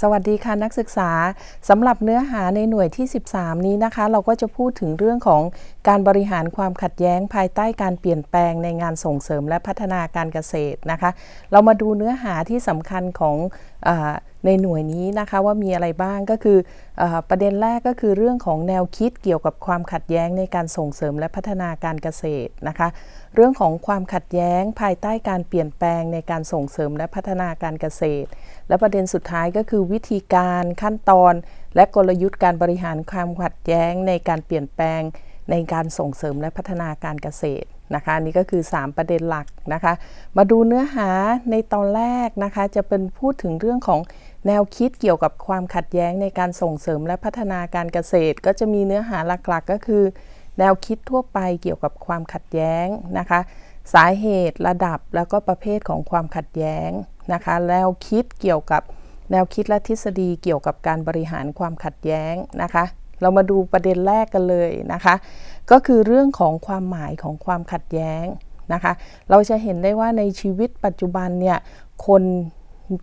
สวัสดีค่ะนักศึกษาสำหรับเนื้อหาในหน่วยที่ 13 นี้นะคะ เราก็จะพูดถึงเรื่องของการบริหารความขัดแย้งภายใต้การเปลี่ยนแปลงในงานส่งเสริมและพัฒนาการเกษตรนะคะ เรามาดูเนื้อหาที่สำคัญของในหน่วยนี้นะคะว่ามีอะไรบ้างก็คืออประเด็นแรกก็คือเรื่องของแนวคิดเกี่ยวกับความขัดแย้งในการส่งเสริมและพัฒนาการเกษตรนะคะเรื่องของความขัดแย้งภายใต้การเปลี่ยนแปลงในการส่งเสริมและพัฒนาการเกษตร และประเด็นสุดท้ายก็คือวิธีการขั้นตอน และกลยุทธ์การบริหารความขัดแย้งในการเปลี่ยนแปลงในการส่งเสริมและพัฒนาการเกษตร นะคะนี่ก็คือ 3 ประเด็นหลักนะคะ มาดูเนื้อหาในตอนแรกนะคะจะเป็นพูดถึงเรื่องของแนวคิดเกี่ยวกับความขัดแย้งในการส่งเสริมและพัฒนาการเกษตร ก็จะมีเนื้อหาหลักๆ ก็คือ แนวคิดทั่วไปเกี่ยวกับความขัดแย้งนะคะ สาเหตุระดับแล้วก็ประเภทของความขัดแย้งนะคะแนวคิดเกี่ยวกับแนวคิดและทฤษฎีเกี่ยวกับการบริหารความขัดแย้งนะคะ เรามาดูประเด็นแรกกันเลยนะคะ ก็คือเรื่องของความหมายของความขัดแย้งนะคะ เราจะเห็นได้ว่าในชีวิตปัจจุบันเนี่ยคน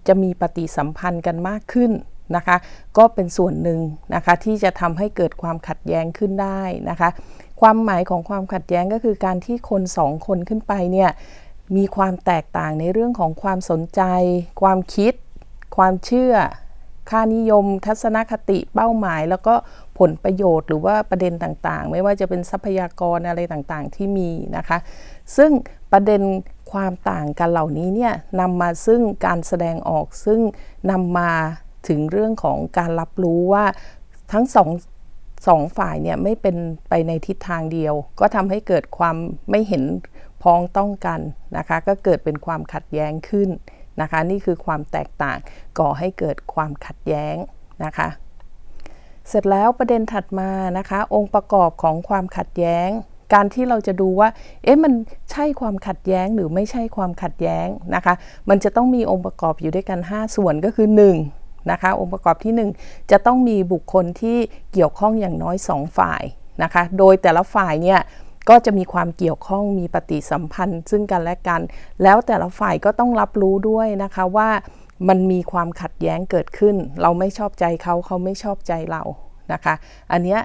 จะมีปฏิสัมพันธ์กันมากขึ้นนะคะ ก็เป็นส่วนหนึ่งนะคะที่จะทำให้เกิดความขัดแย้งขึ้นได้นะคะ ความหมายของความขัดแย้งก็คือการที่คนสองคนขึ้นไปเนี่ยมีความแตกต่างในเรื่องของความสนใจ ความคิด ความเชื่อ ค่านิยม ทัศนคติเป้าหมาย แล้วก็ผลประโยชน์หรือว่าประเด็นต่างๆ ไม่ว่าจะเป็นทรัพยากรอะไรต่างๆ ที่มีนะคะ ซึ่งประเด็นความต่างกันเหล่านี้เนี่ยนำมาซึ่งการแสดงออกซึ่งนำมาถึงเรื่องของการรับรู้ว่าทั้งสองสองฝ่ายเนี่ยไม่เป็นไปในทิศทางเดียว ก็ทำให้เกิดความไม่เห็นพ้องต้องกันนะคะ ก็เกิดเป็นความขัดแย้งขึ้น นะคะ นี่คือความแตกต่างก่อให้เกิดความขัดแย้งนะคะ เสร็จแล้วประเด็นถัดมานะคะ องค์ประกอบของความขัดแย้ง การที่เราจะดูว่า เอ๊ะมันใช่ความขัดแย้งหรือไม่ใช่ความขัดแย้งนะคะ มันจะต้องมีองค์ประกอบอยู่ด้วยกัน 5 ส่วนก็คือ 1 นะคะ องค์ประกอบที่ 1 จะต้องมีบุคคลที่เกี่ยวข้องอย่างน้อย 2 ฝ่ายนะคะ โดยแต่ละฝ่ายเนี่ย ก็จะมีความเกี่ยวข้องมีปฏิสัมพันธ์ซึ่งกันและกัน แล้วแต่ละฝ่ายก็ต้องรับรู้ด้วยนะคะว่ามันมีความขัดแย้งเกิดขึ้น เราไม่ชอบใจเขาเขาไม่ชอบใจเรานะคะ อันนี้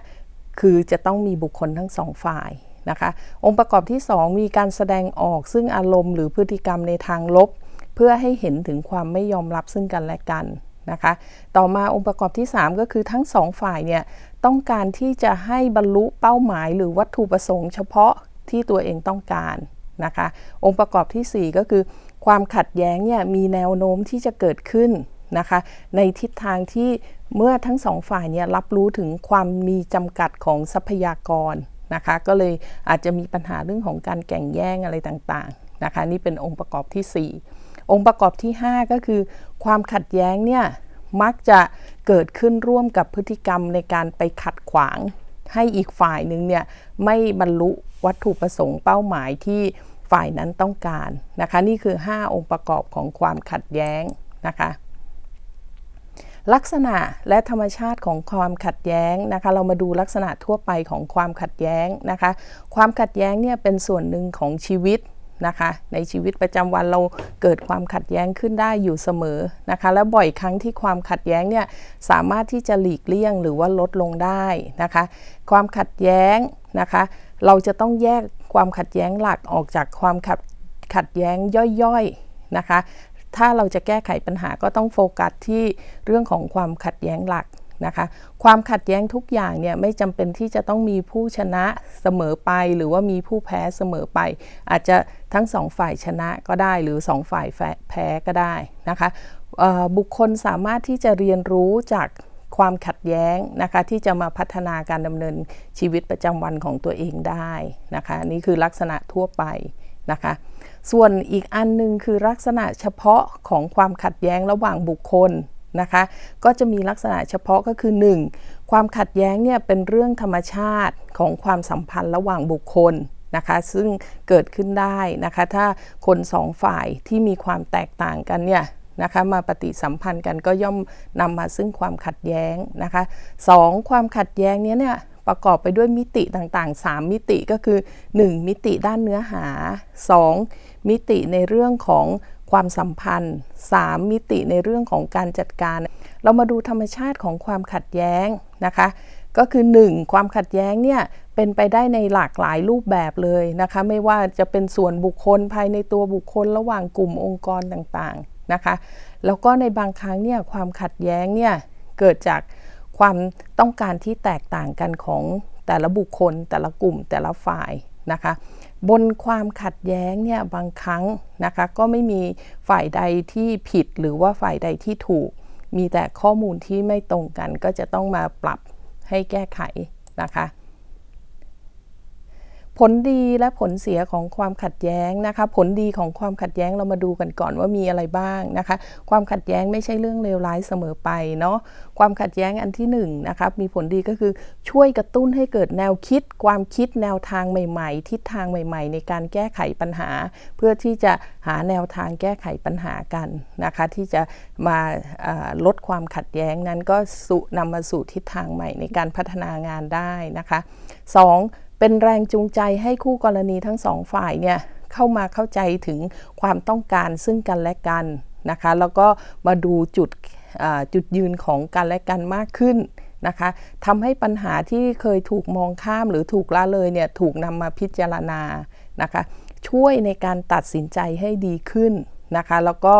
คือจะต้องมีบุคคลทั้งสองฝ่ายนะคะ องค์ประกอบที่ 2 มีการแสดงออกซึ่งอารมณ์หรือพฤติกรรมในทางลบ เพื่อให้เห็นถึงความไม่ยอมรับซึ่งกันและกันนะคะ ต่อมาองค์ประกอบที่ 3 ก็คือทั้งสองฝ่ายเนี่ย ต้องการที่จะให้บรรลุเป้าหมายหรือวัตถุประสงค์เฉพาะที่ตัวเองต้องการนะคะ องค์ประกอบที่ 4 ก็คือความขัดแย้งเนี่ยมีแนวโน้มที่จะเกิดขึ้นนะคะ ในทิศทางที่เมื่อทั้งสองฝ่ายเนี่ยรับรู้ถึงความมีจำกัดของทรัพยากรนะคะ ก็เลยอาจจะมีปัญหาเรื่องของการแข่งแย่งอะไรต่างๆนะคะ นี่เป็นองค์ประกอบที่ 4 องค์ประกอบที่ 5 ก็คือ ความขัดแย้งเนี่ย มักจะเกิดขึ้นร่วมกับพฤติกรรมในการไปขัดขวาง ให้อีกฝ่ายหนึ่งเนี่ยไม่บรรลุวัตถุประสงค์เป้าหมายที่ฝ่ายนั้นต้องการนะคะ นี่คือ 5 องค์ประกอบของความขัดแย้งนะคะ ลักษณะและธรรมชาติของความขัดแย้งนะคะ เรามาดูลักษณะทั่วไปของความขัดแย้งนะคะ ความขัดแย้งเนี่ยเป็นส่วนหนึ่งของชีวิต นะคะ ในชีวิตประจำวันเราเกิดความขัดแย้งขึ้นได้อยู่เสมอนะคะ และบ่อยครั้งที่ความขัดแย้งเนี่ยสามารถที่จะหลีกเลี่ยงหรือว่าลดลงได้นะคะ ความขัดแย้งนะคะ เราจะต้องแยกความขัดแย้งหลักออกจากความขัดขัดแย้งย่อยๆนะคะถ้าเราจะแก้ไขปัญหาก็ต้องโฟกัสที่เรื่องของความขัดแย้งหลัก นะคะความขัดแย้งทุกอย่างเนี่ยไม่จำเป็นที่จะต้องมีผู้ชนะเสมอไปหรือว่ามีผู้แพ้เสมอไป อาจจะทั้งสองฝ่ายชนะก็ได้หรือสองฝ่ายแพ้ก็ได้นะคะบุคคลสามารถที่จะเรียนรู้จากความขัดแย้งนะคะที่จะมาพัฒนาการดำเนินชีวิตประจำวันของตัวเองได้นะคะนี่คือลักษณะทั่วไปนะคะส่วนอีกอันนึงคือลักษณะเฉพาะของความขัดแย้งระหว่างบุคคล นะคะ ก็จะมีลักษณะเฉพาะก็คือ 1. ความขัดแย้งเนี่ยเป็นเรื่องธรรมชาติของความสัมพันธ์ระหว่างบุคคลนะคะซึ่งเกิดขึ้นได้นะคะถ้าคนสองฝ่ายที่มีความแตกต่างกันเนี่ยนะคะมาปฏิสัมพันธ์กันก็ย่อมนำมาซึ่งความขัดแย้งนะคะ 2. ความขัดแย้งนี้เนี่ยประกอบไปด้วยมิติต่างๆ 3 มิติก็คือ 1. มิติด้านเนื้อหา 2. มิติในเรื่องของ ความสัมพันธ์ 3 มิติในเรื่องของการจัดการ เรามาดูธรรมชาติของความขัดแย้งนะคะ ก็คือ 1. ความขัดแย้งเนี่ยเป็นไปได้ในหลากหลายรูปแบบเลยนะคะ ไม่ว่าจะเป็นส่วนบุคคลภายในตัวบุคคลระหว่างกลุ่มองค์กรต่างๆนะคะ แล้วก็ในบางครั้งเนี่ยความขัดแย้งเนี่ยเกิดจากความต้องการที่แตกต่างกันของแต่ละบุคคล แต่ละกลุ่มแต่ละฝ่ายนะคะ บนความขัดแย้งเนี่ยบางครั้งนะคะก็ไม่มีฝ่ายใดที่ผิดหรือว่าฝ่ายใดที่ถูก มีแต่ข้อมูลที่ไม่ตรงกันก็จะต้องมาปรับให้แก้ไขนะคะ ผลดีและผลเสียของความขัดแย้งนะคะผลดีของความขัดแย้งเรามาดูกันก่อนว่ามีอะไรบ้างนะคะ ความขัดแย้งไม่ใช่เรื่องเลวร้ายเสมอไปเนาะความขัดแย้งอันที่1นนะคะมีผลดีก็คือช่วยกระตุ้นให้เกิดแนวคิด ความคิดแนวทางใหม่ ๆ ทิศทางใหม่ ๆ ในการแก้ไขปัญหา เพื่อที่จะหาแนวทางแก้ไขปัญหากันนะคะที่จะมาลดความขัดแย้งนั้นก็สุนำมาสู่ทิศทางใหม่ในการพัฒนางานได้นะคะ 2. เป็นแรงจูงใจให้คู่กรณีทั้งสองฝ่ายเนี่ยเข้ามาเข้าใจถึงความต้องการซึ่งกันและกันนะคะแล้วก็มาดูจุดจุดยืนของกันและกันมากขึ้นนะคะทำให้ปัญหาที่เคยถูกมองข้ามหรือถูกละเลยเนี่ยถูกนำมาพิจารณานะคะช่วยในการตัดสินใจให้ดีขึ้น นะคะ แล้วก็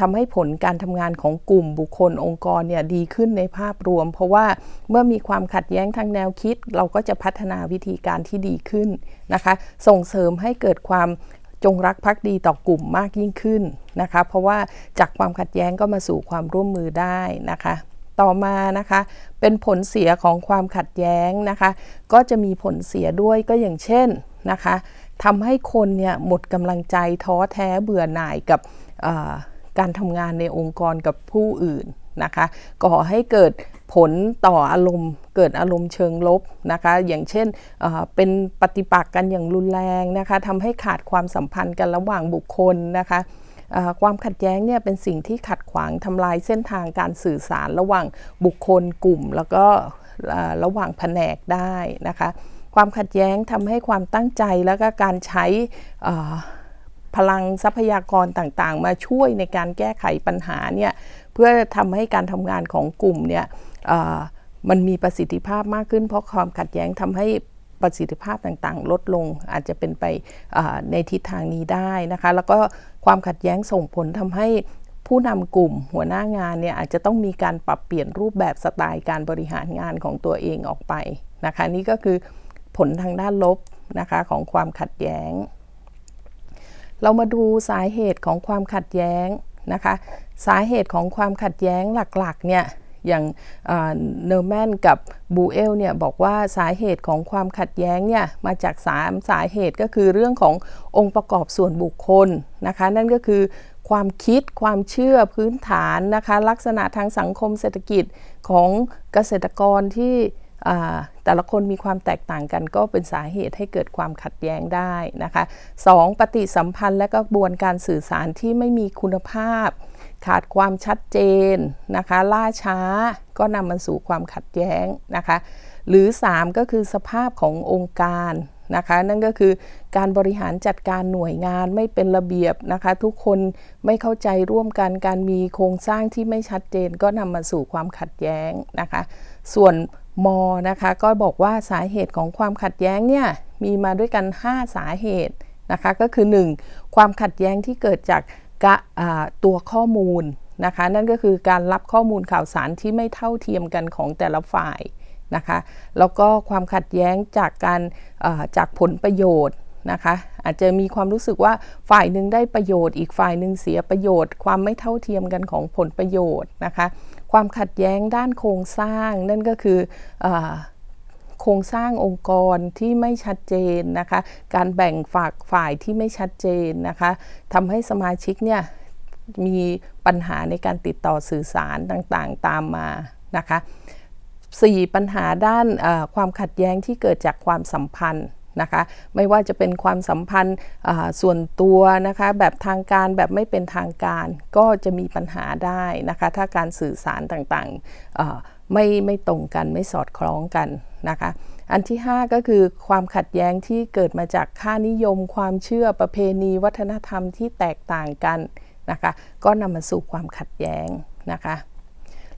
ทำให้ผลการทำงานของกลุ่มบุคคลองค์กรเนี่ยดีขึ้นในภาพรวม เพราะว่าเมื่อมีความขัดแย้งทางแนวคิด เราก็จะพัฒนาวิธีการที่ดีขึ้นนะคะ ส่งเสริมให้เกิดความจงรักภักดีต่อกลุ่มมากยิ่งขึ้นนะคะ เพราะว่าจากความขัดแย้งก็มาสู่ความร่วมมือได้นะคะต่อมานะคะเป็นผลเสียของความขัดแย้งนะคะ ก็จะมีผลเสียด้วยก็อย่างเช่นนะคะ ทำให้คนเนี่ยหมดกำลังใจท้อแท้เบื่อหน่ายกับการทำงานในองค์กรกับผู้อื่นนะคะก่อให้เกิดผลต่ออารมณ์ เกิดอารมณ์เชิงลบนะคะอย่างเช่นเป็นปฏิปักษ์กันอย่างรุนแรงนะคะทำให้ขาดความสัมพันธ์กันระหว่างบุคคลนะคะความขัดแย้งเนี่ยเป็นสิ่งที่ขัดขวางทำลายเส้นทางการสื่อสารระหว่างบุคคลกลุ่ม แล้วก็ระหว่างแผนกได้นะคะ ความขัดแย้งทำให้ความตั้งใจแล้วก็การใช้พลังทรัพยากรต่างๆ มาช่วยในการแก้ไขปัญหาเนี่ยเพื่อทำให้การทำงานของกลุ่มเนี่ยมันมีประสิทธิภาพมากขึ้น เพราะความขัดแย้งทำให้ประสิทธิภาพต่างๆ ลดลงอาจจะเป็นไปในทิศทางนี้ได้นะคะ แล้วก็ความขัดแย้งส่งผลทำให้ผู้นำกลุ่มหัวหน้างานเนี่ยอาจจะต้องมีการปรับเปลี่ยนรูปแบบสไตล์การบริหารงานของตัวเองออกไปนะคะ นี่ก็คือ ผลทางด้านลบนะคะของความขัดแย้ง เรามาดูสาเหตุของความขัดแย้งนะคะ สาเหตุของความขัดแย้งหลักๆเนี่ยอย่างเนอร์แมนกับบูเอลเนี่ยบอกว่าสาเหตุของความขัดแย้งเนี่ยมาจากสามสาเหตุก็คือเรื่องขององค์ประกอบส่วนบุคคลนะคะนั่นก็คือความคิดความเชื่อพื้นฐานนะคะลักษณะทางสังคมเศรษฐกิจของเกษตรกรที่ แต่ละคนมีความแตกต่างกันก็เป็นสาเหตุให้เกิดความขัดแย้งได้นะคะ 2. ปฏิสัมพันธ์และกระบวนการสื่อสารที่ไม่มีคุณภาพ ขาดความชัดเจนนะคะ ล่าช้าก็นำมาสู่ความขัดแย้งนะคะ หรือ 3 ก็คือสภาพขององค์การนะคะนั่นก็คือการบริหารจัดการหน่วยงานไม่เป็นระเบียบนะคะทุกคนไม่เข้าใจร่วมกันการมีโครงสร้างที่ไม่ชัดเจนก็นำมาสู่ความขัดแย้งนะคะส่วน มนะคะก็บอกว่าสาเหตุของความขัดแย้งเนี่ยมีมาด้วยกัน 5 สาเหตุนะคะก็คือ 1. ความขัดแย้งที่เกิดจากตัวข้อมูลนะคะนั่นก็คือการรับข้อมูลข่าวสารที่ไม่เท่าเทียมกันของแต่ละฝ่ายนะคะแล้วก็ความขัดแย้งจากการจากผลประโยชน์นะคะอาจจะมีความรู้สึกว่าฝ่ายหนึ่งได้ประโยชน์ อีกฝ่ายหนึ่งเสียประโยชน์ ความไม่เท่าเทียมกันของผลประโยชน์นะคะ ความขัดแย้งด้านโครงสร้าง นั่นก็คืออโครงสร้างองค์กรที่ไม่ชัดเจนนะคะ การแบ่งฝากฝ่ายที่ไม่ชัดเจนนะคะทำให้สมาชิกเนี่ยมีปัญหาในการติดต่อสื่อสารต่างๆ ตามมานะคะ 4. ปัญหาด้านความขัดแย้งที่เกิดจากความสัมพันธ์ นะคะไม่ว่าจะเป็นความสัมพันธ์ส่วนตัวนะคะแบบทางการแบบไม่เป็นทางการก็จะมีปัญหาได้นะคะถ้าการสื่อสารต่างๆไม่ไม่ตรงกันไม่สอดคล้องกันนะคะอันที่ 5 ก็คือความขัดแย้งที่เกิดมาจากค่านิยม ความเชื่อประเพณี วัฒนธรรมที่แตกต่างกันนะคะก็นำมาสู่ความขัดแย้งนะคะ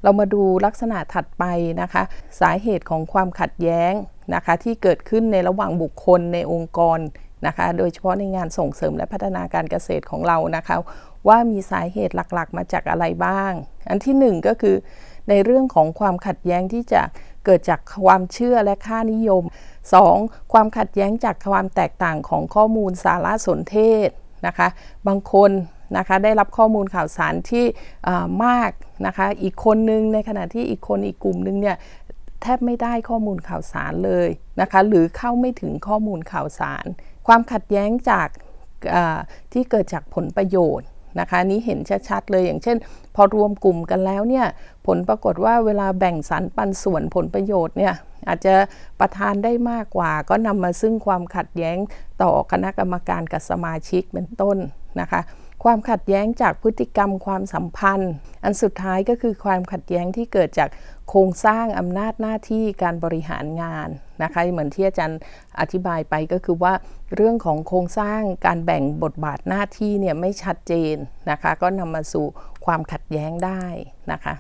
เรามาดูลักษณะถัดไปนะคะ สาเหตุของความขัดแย้งนะคะที่เกิดขึ้นในระหว่างบุคคลในองค์กรนะคะ โดยเฉพาะในงานส่งเสริมและพัฒนาการเกษตรของเรานะคะ ว่ามีสาเหตุหลักๆ มาจากอะไรบ้าง อันที่หนึ่งก็คือ ในเรื่องของความขัดแย้งที่จะเกิดจากความเชื่อและค่านิยม 2. ความขัดแย้งจากความแตกต่างของข้อมูลสารสนเทศนะคะ บางคน นะคะได้รับข้อมูลข่าวสารที่มากนะคะอีกคนนึงในขณะที่อีกคนอีกกลุ่มนึงเนี่ยแทบไม่ได้ข้อมูลข่าวสารเลยนะคะหรือเข้าไม่ถึงข้อมูลข่าวสาร ความขัดแย้งจากที่เกิดจากผลประโยชน์นะคะนี้เห็นชัดๆเลยอย่างเช่น พอรวมกลุ่มกันแล้วเนี่ยผลปรากฏว่าเวลาแบ่งสรรปันส่วนผลประโยชน์เนี่ยอาจจะประทานได้มากกว่า ก็นำมาซึ่งความขัดแย้งต่อคณะกรรมการกับสมาชิกเป็นต้นนะคะ ความขัดแย้งจากพฤติกรรมความสัมพันธ์ อันสุดท้ายก็คือความขัดแย้งที่เกิดจากโครงสร้างอำนาจหน้าที่การบริหารงานนะคะเหมือนที่อาจารย์อธิบายไปก็คือว่าเรื่องของโครงสร้างการแบ่งบทบาทหน้าที่เนี่ยไม่ชัดเจนนะคะก็นำมาสู่ความขัดแย้งได้นะคะ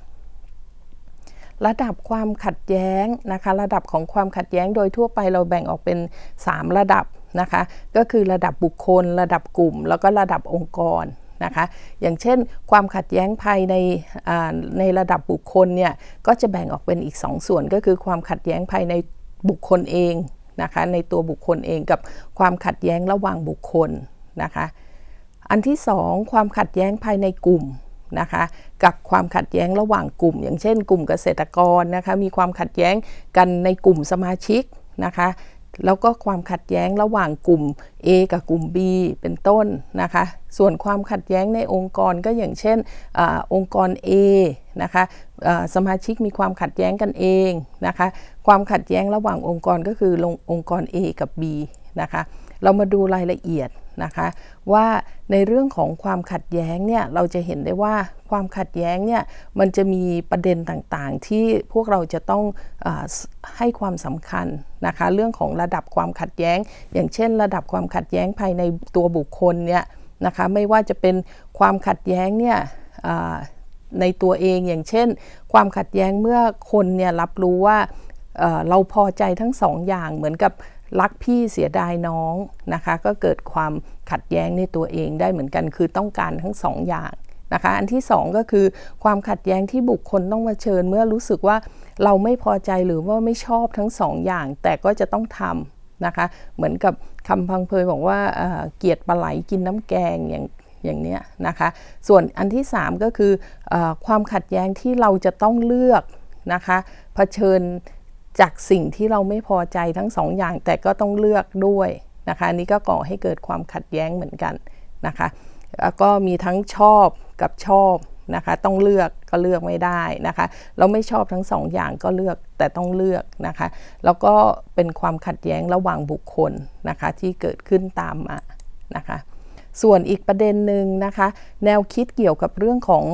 ระดับความขัดแย้งนะคะ ระดับของความขัดแย้งโดยทั่วไปเราแบ่งออกเป็น 3 ระดับ นะคะ ก็คือระดับบุคคล ระดับกลุ่ม แล้วก็ระดับองค์กรนะคะ อย่างเช่น ความขัดแย้งภายในในระดับบุคคลเนี่ยก็จะแบ่งออกเป็นอีก2ส่วน ก็คือความขัดแย้งภายในบุคคลเองนะคะในตัวบุคคลเองกับความขัดแย้งระหว่างบุคคลนะคะ อันที่ 2 ความขัดแย้งภายในกลุ่มนะคะกับความขัดแย้งระหว่างกลุ่ม อย่างเช่น กลุ่มเกษตรกรนะคะมีความขัดแย้งกันในกลุ่มสมาชิกนะคะ แล้วก็ความขัดแย้งระหว่างกลุ่ม A กับกลุ่ม B เป็นต้นนะคะ ส่วนความขัดแย้งในองค์กรก็อย่างเช่นอองค์กร A นะคะสมาชิกมีความขัดแย้งกันเองนะคะ ความขัดแย้งระหว่างองค์กรก็คือองค์กร A กับ B นะคะ เรามาดูรายละเอียด นะคะ ว่าในเรื่องของความขัดแย้งเนี่ยเราจะเห็นได้ว่าความขัดแย้งเนี่ยมันจะมีประเด็นต่างๆ ที่พวกเราจะต้องอให้ความสำคัญนะคะ เรื่องของระดับความขัดแย้ง อย่างเช่น ระดับความขัดแย้งภายในตัวบุคคลเนี่ยนะคะไม่ว่าจะเป็นความขัดแย้งเนี่ยในตัวเองอย่างเช่น ความขัดแย้งเมื่อคนเนี่ยรับรู้ว่าเราพอใจทั้งสองอย่างเหมือนกับ รักพี่เสียดายน้องนะคะ ก็เกิดความขัดแย้งในตัวเองได้เหมือนกัน คือต้องการทั้งสองอย่างนะคะ อันที่สองก็คือความขัดแย้งที่บุคคลต้องมาเชิญเมื่อรู้สึกว่าเราไม่พอใจหรือว่าไม่ชอบทั้งสองอย่าง แต่ก็จะต้องทำนะคะ เหมือนกับคำพังเพยบอกว่าเกียดปลาไหลกินน้ำแกงอย่างอย่างนี้นะคะ ส่วนอันที่ 3 ก็คืออความขัดแย้งที่เราจะต้องเลือกนะคะเผชิญ จากสิ่งที่เราไม่พอใจทั้งสองอย่างแต่ก็ต้องเลือกด้วยนะคะนี่ก็ก่อให้เกิดความขัดแย้งเหมือนกันนะคะแล้วก็มีทั้งชอบกับชอบนะคะต้องเลือกก็เลือกไม่ได้นะคะเราไม่ชอบทั้งสองอย่างก็เลือกแต่ต้องเลือกนะคะแล้วก็เป็นความขัดแย้งระหว่างบุคคลนะคะที่เกิดขึ้นตามมานะคะส่วนอีกประเด็นหนึ่งนะคะ แนวคิดเกี่ยวกับเรื่องของ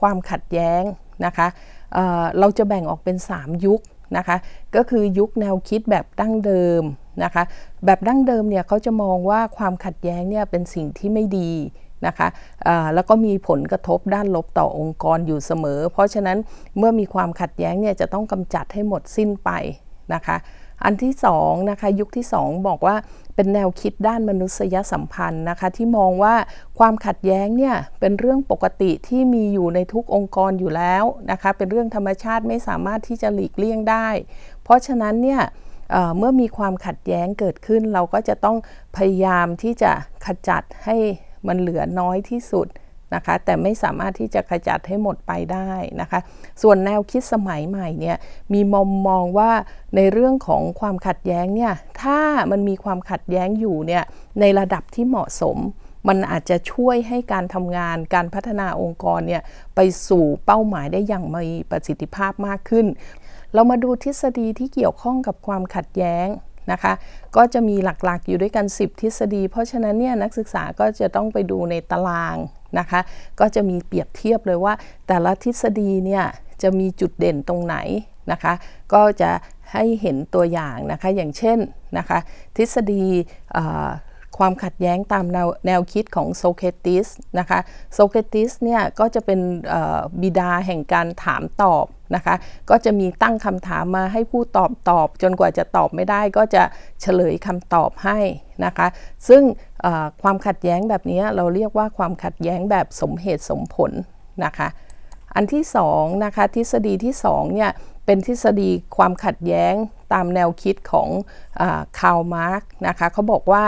ความขัดแย้งนะคะเเราจะแบ่งออกเป็น 3 ยุค นะคะ ก็คือยุคแนวคิดแบบดั้งเดิมนะคะ แบบดั้งเดิมเนี่ยเขาจะมองว่าความขัดแย้งเนี่ยเป็นสิ่งที่ไม่ดีนะคะแล้วก็มีผลกระทบด้านลบต่อองค์กรอยู่เสมอ เพราะฉะนั้นเมื่อมีความขัดแย้งเนี่ยจะต้องกำจัดให้หมดสิ้นไปนะคะ อันที่2นะคะยุคที่ 2 บอกว่าเป็นแนวคิดด้านมนุษยสัมพันธ์นะคะที่มองว่าความขัดแย้งเนี่ยเป็นเรื่องปกติที่มีอยู่ในทุกองค์กรอยู่แล้วนะคะเป็นเรื่องธรรมชาติไม่สามารถที่จะหลีกเลี่ยงได้ เพราะฉะนั้นเนี่ยเมื่อมีความขัดแย้งเกิดขึ้น เราก็จะต้องพยายามที่จะขจัดให้มันเหลือน้อยที่สุด นะคะแต่ไม่สามารถที่จะขจัดให้หมดไปได้นะคะ ส่วนแนวคิดสมัยใหม่เนี่ยมีมองมองว่าในเรื่องของความขัดแย้งเนี่ยถ้ามันมีความขัดแย้งอยู่เนี่ยในระดับที่เหมาะสม มันอาจจะช่วยให้การทำงานการพัฒนาองค์กรเนี่ยไปสู่เป้าหมายได้อย่างมีประสิทธิภาพมากขึ้น เรามาดูทฤษฎีที่เกี่ยวข้องกับความขัดแย้งนะคะก็จะมีหลักๆอยู่ด้วยกัน 10 ทฤษฎี เพราะฉะนั้นเนี่ยนักศึกษาก็จะต้องไปดูในตาราง นะคะ ก็จะมีเปรียบเทียบเลยว่า แต่ละทฤษฎีเนี่ยจะมีจุดเด่นตรงไหนนะคะ ก็จะให้เห็นตัวอย่างนะคะ อย่างเช่นนะคะ ทฤษฎี ความขัดแย้งตามแนวแนวคิดของโซเครติสนะคะโซเครติสเนี่ยก็จะเป็นบิดาแห่งการถามตอบนะคะก็จะมีตั้งคำถามมาให้ผู้ตอบตอบ จนกว่าจะตอบไม่ได้ก็จะเฉลยคำตอบให้นะคะซึ่งความขัดแย้งแบบนี้เราเรียกว่าความขัดแย้งแบบสมเหตุสมผลนะคะอันที่สองนะคะทฤษฎีที่สองเนี่ยเป็นทฤษฎีความขัดแย้งตามแนวคิดของคาร์ลมาร์กนะคะเขาบอกว่า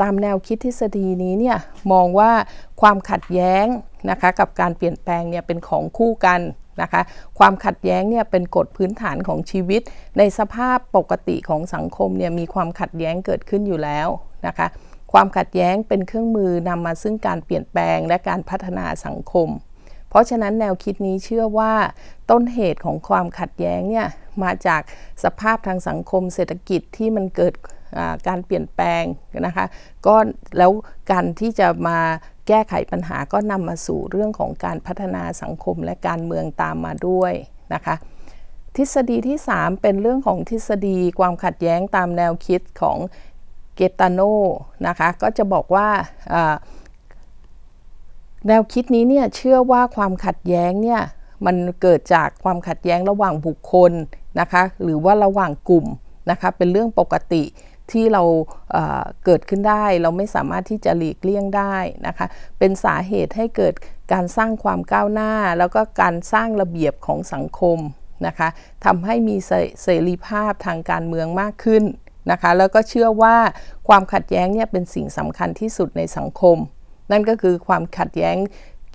ตามแนวคิดทฤษฎีนี้เนี่ยมองว่าความขัดแย้งนะคะกับการเปลี่ยนแปลงเนี่ยเป็นของคู่กันนะคะความขัดแย้งเนี่ยเป็นกฎพื้นฐานของชีวิต ในสภาพปกติของสังคมเนี่ยมีความขัดแย้งเกิดขึ้นอยู่แล้วนะคะความขัดแย้งเป็นเครื่องมือนำมาซึ่งการเปลี่ยนแปลงและการพัฒนาสังคม เพราะฉะนั้นแนวคิดนี้เชื่อว่า ต้นเหตุของความขัดแย้งเนี่ยมาจากสภาพทางสังคมเศรษฐกิจที่มันเกิด การเปลี่ยนแปลงนะคะก็แล้วการที่จะมาแก้ไขปัญหาก็นำมาสู่เรื่องของการพัฒนาสังคมและการเมืองตามมาด้วยนะคะทฤษฎีที่ 3 เป็นเรื่องของทฤษฎีความขัดแย้งตามแนวคิดของเกตาโนนะคะก็จะบอกว่าแนวคิดนี้เนี่ยเชื่อว่าความขัดแย้งเนี่ยมันเกิดจากความขัดแย้งระหว่างบุคคลนะคะหรือว่าระหว่างกลุ่มนะคะเป็นเรื่องปกติ ที่เราเเกิดขึ้นได้ เราไม่สามารถที่จะหลีกเลี่ยงได้นะคะ เป็นสาเหตุให้เกิดการสร้างความก้าวหน้า แล้วก็การสร้างระเบียบของสังคมนะคะทำให้มีเสรีภาพทางการเมืองมากขึ้นนะคะแล้วก็เชื่อว่าความขัดแย้งเนี่ยเป็นสิ่งสำคัญที่สุดในสังคม นั่นก็คือความขัดแย้ง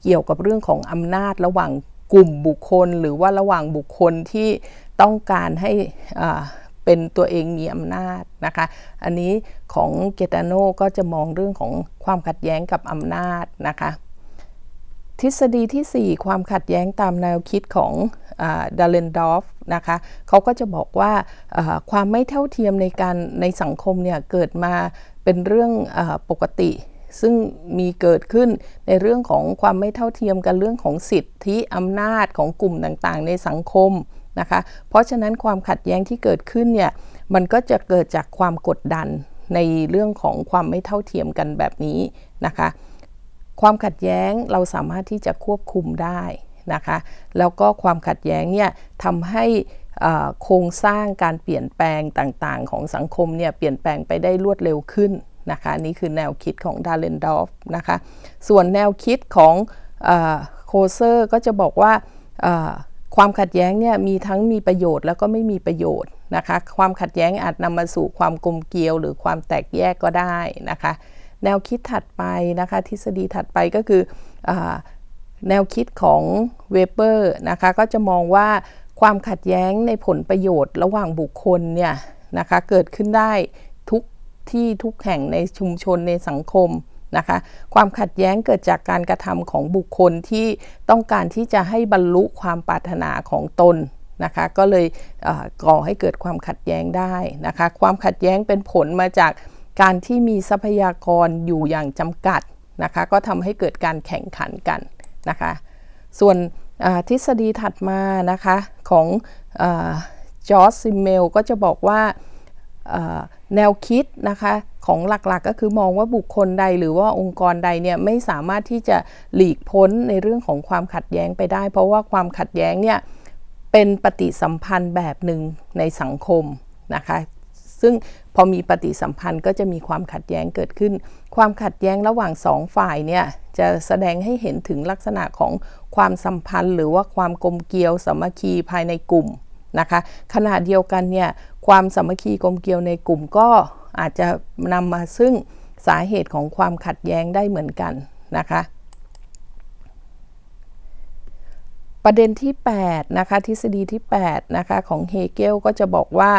เกี่ยวกับเรื่องของอำนาจระหว่างกลุ่มบุคคล หรือว่าระหว่างบุคคลที่ต้องการให้ เป็นตัวเองมีอำนาจนะคะ อันนี้ของเกตาโนก็จะมองเรื่องของความขัดแย้งกับอำนาจนะคะ ทฤษฎีที่ 4 ความขัดแย้งตามแนวคิดของดาเลนดอฟนะคะเขาก็จะบอกว่าความไม่เท่าเทียมในการในสังคมเนี่ยเกิดมาเป็นเรื่องอปกติซึ่งมีเกิดขึ้นในเรื่องของความไม่เท่าเทียมกันเรื่องของสิทธิอำนาจของกลุ่มต่างๆ ในสังคม นะคะ เพราะฉะนั้นความขัดแย้งที่เกิดขึ้นเนี่ยมันก็จะเกิดจากความกดดันในเรื่องของความไม่เท่าเทียมกันแบบนี้นะคะ ความขัดแย้งเราสามารถที่จะควบคุมได้นะคะ แล้วก็ความขัดแย้งเนี่ยทำให้โครงสร้างการเปลี่ยนแปลงต่างๆ ของสังคมเนี่ยเปลี่ยนแปลงไปได้รวดเร็วขึ้นนะคะนี่คือแนวคิดของดาเลนดอฟนะคะส่วนแนวคิดของโคเซอร์ก็จะบอกว่า ความขัดแย้งเนี่ยมีทั้งมีประโยชน์แล้วก็ไม่มีประโยชน์นะคะ ความขัดแย้งอาจนำมาสู่ความกลมเกลียว หรือความแตกแยกก็ได้นะคะ แนวคิดถัดไปนะคะ ทฤษฎีถัดไปก็คืออแนวคิดของเวเปอร์นะคะก็จะมองว่าความขัดแย้งในผลประโยชน์ระหว่างบุคคลเนี่ยนะคะเกิดขึ้นได้ที่ทุกแห่งในชุมชนในสังคม นะคะ ความขัดแย้งเกิดจากการกระทำของบุคคลที่ต้องการที่จะให้บรรลุความปรารถนาของตนนะคะก็เลยก่อให้เกิดความขัดแย้งได้นะคะ ความขัดแย้งเป็นผลมาจากการที่มีทรัพยากรอยู่อย่างจำกัดนะคะ ก็ทำให้เกิดการแข่งขันกันนะคะ ส่วนทฤษฎีถัดมานะคะของจอร์จซิมเมลก็จะบอกว่า แนวคิดนะคะของหลักๆกก็คือมองว่าบุคคลใดหรือว่าองค์กรใดเนี่ยไม่สามารถที่จะหลีกพ้นในเรื่องของความขัดแย้งไปได้ เพราะว่าความขัดแย้งเนี่ยเป็นปฏิสัมพันธ์แบบหนึ่งในสังคมนะคะซึ่งพอมีปฏิสัมพันธ์ก็จะมีความขัดแย้งเกิดขึ้น ความขัดแย้งระหว่างสองฝ่ายเนี่ยจะแสดงให้เห็นถึงลักษณะของความสัมพันธ์ หรือว่าความกลมเกลียวสามัคคีภายในกลุ่มนะคะขณะเดียวกันเนี่ย ความสามัคคีกลมเกลียวในกลุ่มก็อาจจะนำมาซึ่งสาเหตุของความขัดแย้งได้เหมือนกันนะคะ ประเด็นที่ 8 นะคะ ทฤษฎีที่ 8 นะคะ ของเฮเกลก็จะบอกว่า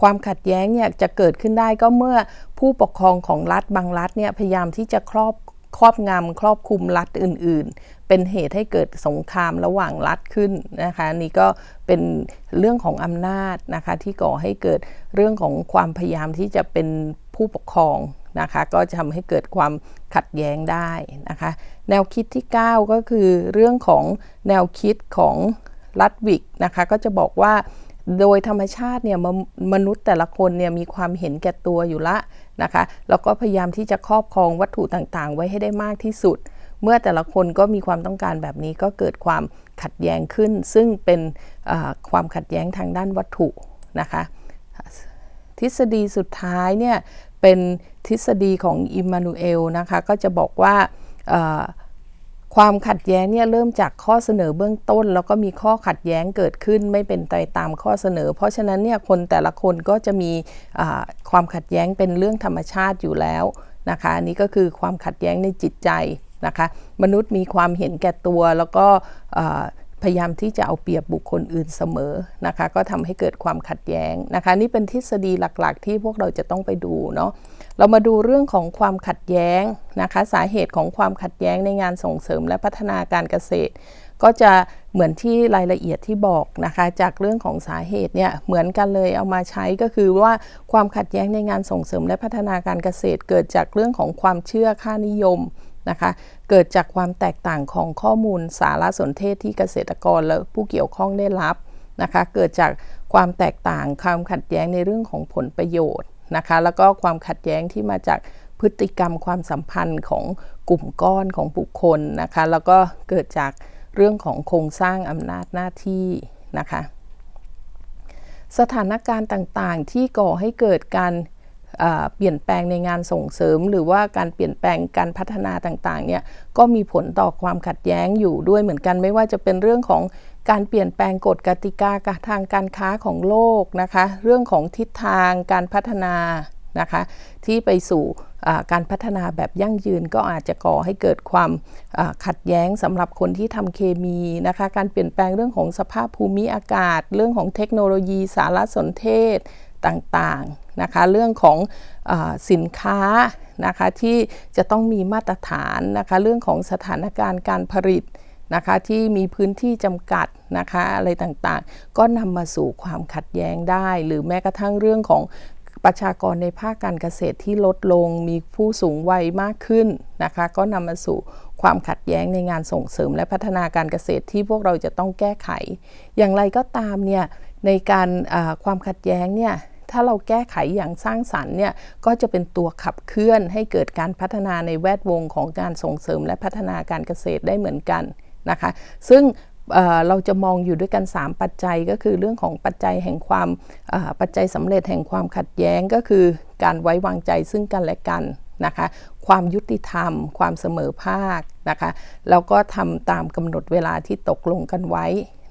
ความขัดแย้งเนี่ยจะเกิดขึ้นได้ก็เมื่อผู้ปกครองของรัฐบางรัฐเนี่ยพยายามที่จะครอบ ครอบงำครอบคุมรัฐอื่น ๆ เป็นเหตุให้เกิดสงครามระหว่างรัฐขึ้นนะคะนี่ก็เป็นเรื่องของอำนาจนะคะที่ก่อให้เกิดเรื่องของความพยายามที่จะเป็นผู้ปกครองนะคะก็จะทำให้เกิดความขัดแย้งได้นะคะแนวคิดที่ 9 ก็คือเรื่องของแนวคิดของลัดวิกนะคะก็จะบอกว่า โดยธรรมชาติเนี่ยมมนุษย์แต่ละคนเนี่ยมีความเห็นแก่ตัวอยู่ละนะคะแล้วก็พยายามที่จะครอบครองวัตถุต่างๆ ไว้ให้ได้มากที่สุด เมื่อแต่ละคนก็มีความต้องการแบบนี้ก็เกิดความขัดแย้งขึ้น ซึ่งเป็นความขัดแย้งทางด้านวัตถุนะคะทฤษฎีสุดท้ายเนี่ยเป็นทฤษฎีของอิมมานูเอลนะคะก็จะบอกว่า ความขัดแย้งเนี่ยเริ่มจากข้อเสนอเบื้องต้น แล้วก็มีข้อขัดแย้งเกิดขึ้นไม่เป็นไปตามข้อเสนอ เพราะฉะนั้นเนี่ยคนแต่ละคนก็จะมีความขัดแย้งเป็นเรื่องธรรมชาติอยู่แล้วนะคะอันนี้ก็คือความขัดแย้งในจิตใจนะคะมนุษย์มีความเห็นแก่ตัวแล้วก็พยายามที่จะเอาเปรียบบุคคลอื่นเสมอนะคะก็ทำให้เกิดความขัดแย้งนะคะนี่เป็นทฤษฎีหลักๆ ที่พวกเราจะต้องไปดูเนาะ เรามาดูเรื่องของความขัดแย้งนะคะ สาเหตุของความขัดแย้งในงานส่งเสริมและพัฒนาการเกษตร ก็จะเหมือนที่รายละเอียดที่บอกนะคะ จากเรื่องของสาเหตุเนี่ยเหมือนกันเลยเอามาใช้ก็คือว่าความขัดแย้งในงานส่งเสริมและพัฒนาการเกษตร เกิดจากเรื่องของความเชื่อค่านิยมนะคะ เกิดจากความแตกต่างของข้อมูลสารสนเทศที่เกษตรกรและผู้เกี่ยวข้องได้รับนะคะ เกิดจากความแตกต่างความขัดแย้งในเรื่องของผลประโยชน์ นะคะ แล้วก็ความขัดแย้งที่มาจากพฤติกรรมความสัมพันธ์ของกลุ่มก้อนของบุคคลนะคะ แล้วก็เกิดจากเรื่องของโครงสร้างอำนาจหน้าที่นะคะ สถานการณ์ต่างๆ ที่ก่อให้เกิดการเปลี่ยนแปลงในงานส่งเสริม หรือว่าการเปลี่ยนแปลงการพัฒนาต่างๆเนี่ยก็มีผลต่อความขัดแย้งอยู่ด้วยเหมือนกันไม่ว่าจะเป็นเรื่องของ การเปลี่ยนแปลงกฎกติกาทางการค้าของโลกนะคะ เรื่องของทิศทางการพัฒนานะคะ ที่ไปสู่การพัฒนาแบบยั่งยืนก็อาจจะก่อให้เกิดความขัดแย้งสำหรับคนที่ทำเคมีนะคะ การเปลี่ยนแปลงเรื่องของสภาพภูมิอากาศ เรื่องของเทคโนโลยีสารสนเทศต่างๆนะคะ เรื่องของอสินค้านะคะที่จะต้องมีมาตรฐานนะคะ เรื่องของสถานการณ์การผลิต นะคะที่มีพื้นที่จำกัดนะคะอะไรต่างๆ ก็นำมาสู่ความขัดแย้งได้ หรือแม้กระทั่งเรื่องของประชากรในภาคการเกษตรที่ลดลงมีผู้สูงวัยมากขึ้นนะคะ ก็นำมาสู่ความขัดแย้งในงานส่งเสริมและพัฒนาการเกษตรที่พวกเราจะต้องแก้ไข อย่างไรก็ตามเนี่ยในการความขัดแย้งเนี่ยถ้าเราแก้ไขอย่างสร้างสรรค์เนี่ยก็จะเป็นตัวขับเคลื่อนให้เกิดการพัฒนาในแวดวงของการส่งเสริมและพัฒนาการเกษตรได้เหมือนกัน นะคะ ซึ่งเราจะมองอยู่ด้วยกัน 3 ปัจจัยก็คือเรื่องของปัจจัยแห่งความปัจจัยสำเร็จแห่งความขัดแย้งก็คือการไว้วางใจซึ่งกันและกันนะคะความยุติธรรม ความเสมอภาคนะคะแล้วก็ทำตามกำหนดเวลาที่ตกลงกันไว้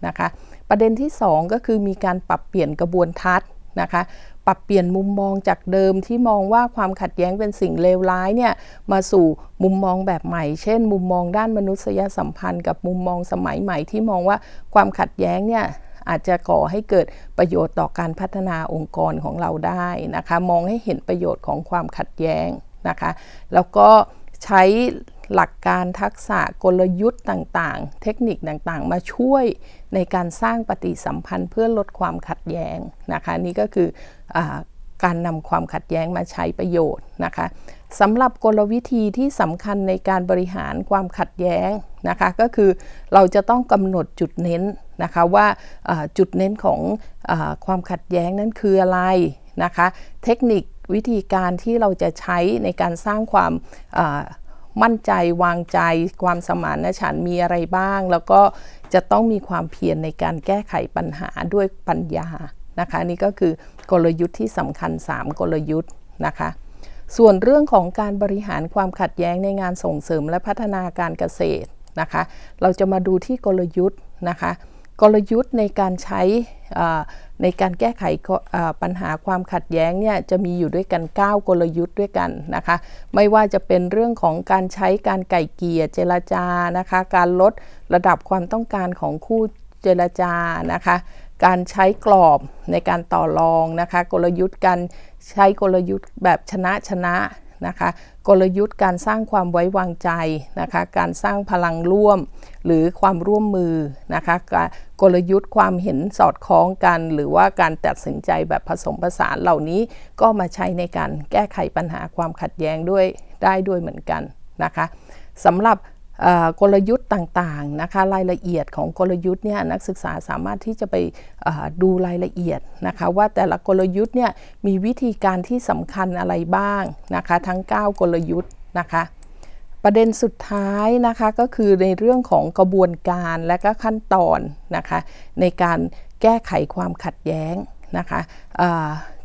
นะคะประเด็นที่ 2 ก็คือมีการปรับเปลี่ยนกระบวนทัศน์นะคะ ปรับเปลี่ยนมุมมองจากเดิมที่มองว่าความขัดแย้งเป็นสิ่งเลวร้ายเนี่ยมาสู่มุมมองแบบใหม่ เช่น มุมมองด้านมนุษยสัมพันธ์ กับมุมมองสมัยใหม่ที่มองว่าความขัดแย้งเนี่ยอาจจะก่อให้เกิดประโยชน์ต่อการพัฒนาองค์กรของเราได้นะคะ มองให้เห็นประโยชน์ของความขัดแย้งนะคะ แล้วก็ใช้ หลักการทักษะกลยุทธ์ต่างๆ เทคนิคต่างๆ มาช่วยในการสร้างปฏิสัมพันธ์เพื่อลดความขัดแย้งนะคะนี่ก็คืออการนำความขัดแย้งมาใช้ประโยชน์นะคะสำหรับกลวิธีที่สำคัญในการบริหารความขัดแย้งนะคะก็คือเราจะต้องกำหนดจุดเน้นนะคะว่าจุดเน้นของอความขัดแย้งนั้นคืออะไรนะคะเทคนิควิธีการที่เราจะใช้ในการสร้างความ มั่นใจวางใจ ความสมานฉันมีอะไรบ้าง แล้วก็จะต้องมีความเพียรในการแก้ไขปัญหาด้วยปัญญานะคะนี่ก็คือกลยุทธ์ที่สำคัญ 3 กลยุทธ์นะคะ ส่วนเรื่องของการบริหารความขัดแย้งในงานส่งเสริมและพัฒนาการเกษตรนะคะ เราจะมาดูที่กลยุทธ์นะคะ กลยุทธ์ในการใช้ในการแก้ไขปัญหาความขัดแย้งเนี่ยจะมีอยู่ด้วยกัน 9 กลยุทธ์ด้วยกันนะคะ ไม่ว่าจะเป็นเรื่องของการใช้การไก่เกียเจรจานะคะ การลดระดับความต้องการของคู่เจรจานะคะ การใช้กรอบในการต่อรองนะคะ กลยุทธ์การใช้กลยุทธ์แบบชนะชนะ นะคะกลยุทธ์การสร้างความไว้วางใจนะคะการสร้างพลังร่วม หรือความร่วมมือนะคะกลยุทธ์ความเห็นสอดคล้องกัน หรือว่าการตัดสินใจแบบผสมผสานเหล่านี้ก็มาใช้ในการแก้ไขปัญหาความขัดแย้งด้วยได้ด้วยเหมือนกันนะคะสำหรับ กลยุทธ์ต่างๆนะคะรายละเอียดของกลยุทธ์เนี่ยนักศึกษาสามารถที่จะไปดูรายละเอียดนะคะว่าแต่ละกลยุทธ์เนี่ยมีวิธีการที่สำคัญอะไรบ้างนะคะทั้ง 9 กลยุทธ์นะคะประเด็นสุดท้ายนะคะก็คือในเรื่องของกระบวนการและก็ขั้นตอนนะคะในการแก้ไขความขัดแย้งนะคะ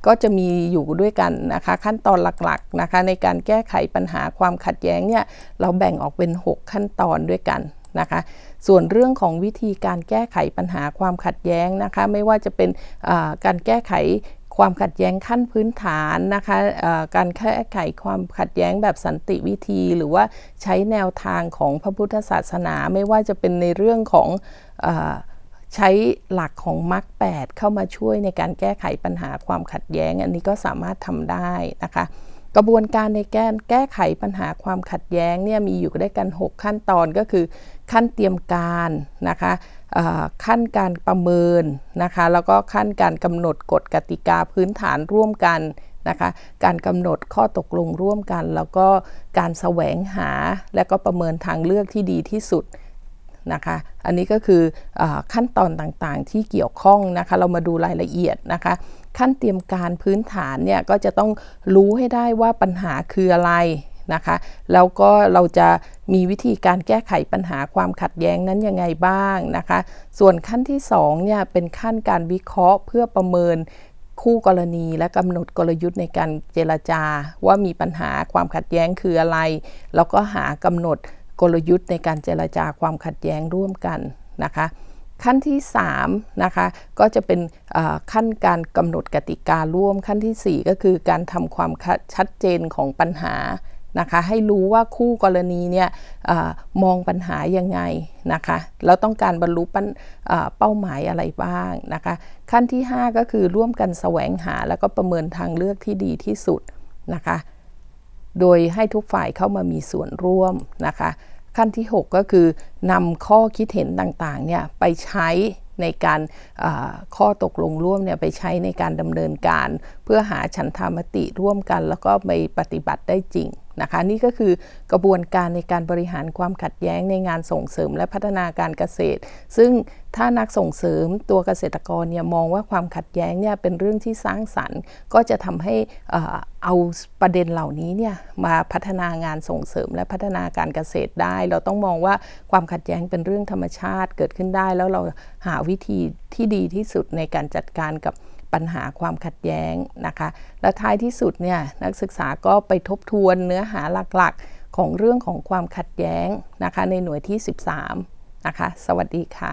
ก็จะมีอยู่ด้วยกันนะคะ ขั้นตอนหลักๆนะคะในการแก้ไขปัญหาความขัดแย้งเนี่ยเราแบ่งออกเป็น 6 ขั้นตอนด้วยกันนะคะส่วนเรื่องของวิธีการแก้ไขปัญหาความขัดแย้งนะคะ ไม่ว่าจะเป็นการแก้ไขความขัดแย้งขั้นพื้นฐานนะคะการแก้ไขความขัดแย้งแบบสันติวิธี หรือว่าใช้แนวทางของพระพุทธศาสนา ไม่ว่าจะเป็นในเรื่องของอ ใช้หลักของมรรคแเข้ามาช่วยในการแก้ไขปัญหาความขัดแย้ง อันนี้ก็สามารถทำได้นะคะ กระบวนการในการแก้ไขปัญหาความขัดแย้งเนี่ยมีอยู่ด้วยกัน 6 ขั้นตอนก็คือ ขั้นเตรียมการนะคะขั้นการประเมินนะคะ แล้วก็ขั้นการกำหนดกฎกติกาพื้นฐานร่วมกันนะคะการกำหนดข้อตกลงร่วมกัน แล้วก็การแสวงหาและก็ประเมินทางเลือกที่ดีที่สุด นะคะ อันนี้ก็คืออขั้นตอนต่างๆที่เกี่ยวข้องนะคะ เรามาดูรายละเอียดนะคะ ขั้นเตรียมการพื้นฐานเนี่ยก็จะต้องรู้ให้ได้ว่าปัญหาคืออะไรนะคะ แล้วก็เราจะมีวิธีการแก้ไขปัญหาความขัดแย้งนั้นยังไงบ้างนะคะ ส่วนขั้นที่2เนี่ยเป็นขั้นการวิเคราะห์เพื่อประเมินคู่กรณีและกำหนดกลยุทธ์ในการเจรจาว่ามีปัญหาความขัดแย้งคืออะไร แล้วก็หากำหนด กลยุทธ์ในการเจรจาความขัดแย้งร่วมกันนะคะขั้นที่3นะคะก็จะเป็นขั้นการกำหนดกติการ่วมขั้นทีสี่ 4 ก็คือการทำความชัดเจนของปัญหานะคะให้รู้ว่าคู่กรณีเนี่ยอมองปัญหายังไงนะคะแล้วต้องการบรรลุเอ่อเป้าหมายอะไรบ้างนะคะขั้นที่ 5 ก็คือร่วมกันแสวงหาแล้วก็ประเมินทางเลือกที่ดีที่สุดนะคะ โดยให้ทุกฝ่ายเข้ามามีส่วนร่วมนะคะ ขั้นที่ 6 ก็คือนำข้อคิดเห็นต่างๆเนี่ยไปใช้ในการข้อตกลงร่วมเนี่ยไปใช้ในการดำเนินการ เพื่อหาฉันทามติร่วมกัน แล้วก็ไปปฏิบัติได้จริงนะคะนี่ก็คือกระบวนการในการบริหารความขัดแย้งในงานส่งเสริมและพัฒนาการเกษตร ซึ่งถ้านักส่งเสริมตัวเกษตรกรเนี่ยมองว่าความขัดแย้งเนี่ยเป็นเรื่องที่สร้างสรรค์ ก็จะทำให้เอ่อเอาประเด็นเหล่านี้เนี่ยมาพัฒนางานส่งเสริมและพัฒนาการเกษตรได้ เราต้องมองว่าความขัดแย้งเป็นเรื่องธรรมชาติเกิดขึ้นได้ แล้วเราหาวิธีที่ดีที่สุดในการจัดการกับปัญหาความขัดแย้งนะคะ และท้ายที่สุดเนี่ยนักศึกษาก็ไปทบทวนเนื้อหาหลักๆของเรื่องของความขัดแย้งนะคะ ในหน่วยที่ 13 นะคะ สวัสดีค่ะ